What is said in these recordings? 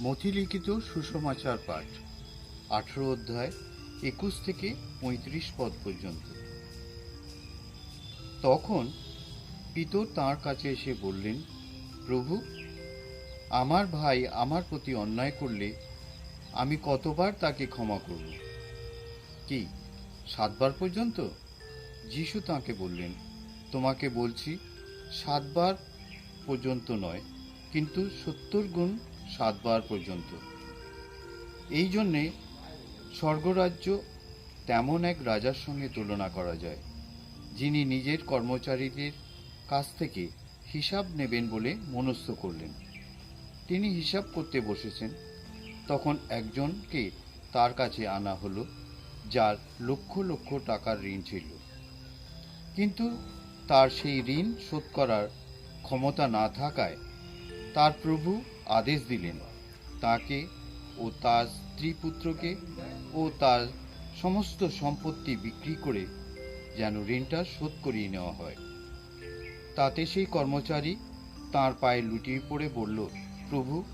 মথিলিখিত সুসমাচার পাঠ, আঠেরো অধ্যায়, একুশ থেকে পঁয়ত্রিশ পদ পর্যন্ত। তখন পিতর তাঁর কাছে এসে বললেন, প্রভু, আমার ভাই আমার প্রতি অন্যায় করলে আমি কতবার তাকে ক্ষমা করব? কি, সাতবার পর্যন্ত? যিশু তাকে বললেন, তোমাকে বলছি, সাতবার পর্যন্ত নয়, কিন্তু সত্তর গুণ সাতবার পর্যন্ত। এই জন্যে স্বর্গরাজ্য তেমন এক রাজার সঙ্গে তুলনা করা যায়, যিনি নিজের কর্মচারীদের কাছ থেকে হিসাব নেবেন বলে মনস্থ করলেন। তিনি হিসাব করতে বসেছেন, তখন একজনকে তার কাছে আনা হলো, যার লক্ষ লক্ষ টাকার ঋণ ছিল। কিন্তু তার সেই ঋণ শোধ করার ক্ষমতা না থাকায় তার প্রভু আদেশ দিলেন। তাকে ও তার স্ত্রী পুত্রকে ও তার সমস্ত সম্পত্তি বিক্রি করে যেন ঋণটা শোধ করিয়ে নেওয়া হয়। তাতে সেই কর্মচারী তার পায়ে লুটিয়ে পড়ে বলল, প্রভু,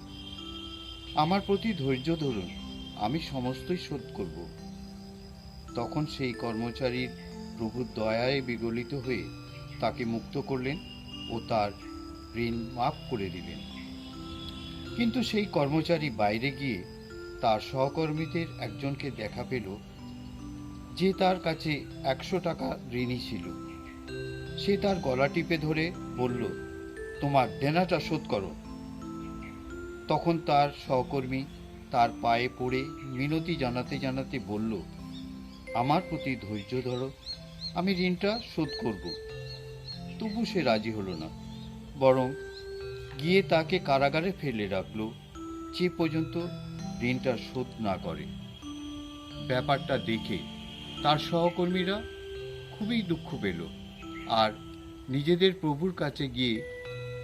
আমার প্রতি ধৈর্য ধরুন, আমি সমস্তই শোধ করব। তখন সেই কর্মচারীর প্রভুর দয়ায় বিগলিত হয়ে তাকে মুক্ত করলেন ও তার ঋণ মাফ করে দিলেন। কিন্তু সেই কর্মচারী বাইরে গিয়ে তার সহকর্মীদের একজনকে দেখা পেল, যে তার কাছে একশো টাকা ঋণী ছিল। সে তার গলা টিপে ধরে বলল, তোমার দেনাটা শোধ করো। তখন তার সহকর্মী তার পায়ে পড়ে মিনতি জানাতে জানাতে বলল, আমার প্রতি ধৈর্য ধরো, আমি ঋণটা শোধ করব। তবু সে রাজি হলো না, বরং গিয়ে তাকে কারাগারে ফেলে রাখল। যে পর্যন্ত ঋণটা শোধ না করে। ব্যাপারটা দেখে তার সহকর্মীরা খুবই দুঃখ পেল আর নিজেদের প্রভুর কাছে গিয়ে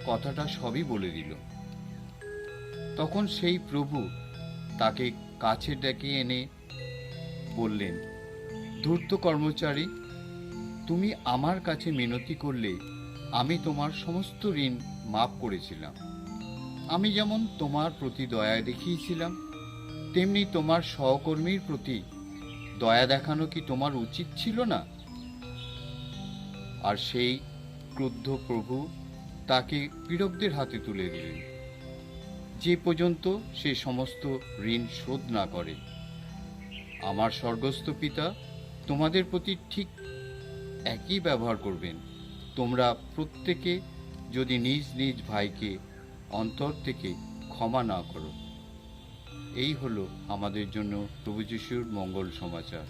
কথাটা সবই বলে দিল। তখন সেই প্রভু তাকে কাছে ডেকে এনে বললেন, ধূর্ত কর্মচারী, তুমি আমার কাছে মিনতি করলে আমি তোমার সমস্ত ঋণ মাফ করেছিলাম। আমি যেমন তোমার প্রতি দয়া দেখিয়েছিলাম, তেমনি তোমার সহকর্মীর প্রতি দয়া দেখানো কি তোমার উচিত ছিল না? আর সেই ক্রুদ্ধ প্রভু তাকে পীড়কদের হাতে তুলে দিলেন। যে পর্যন্ত সে সমস্ত ঋণ শোধ না করে। আমার স্বর্গস্থ পিতা তোমাদের প্রতি ঠিক একই ব্যবহার করবেন। তোমরা প্রত্যেকে যদি নিজ নিজ ভাইকে অন্তর থেকে ক্ষমা না করো। এই হলো আমাদের জন্য প্রভু যিশুর মঙ্গল সমাচার।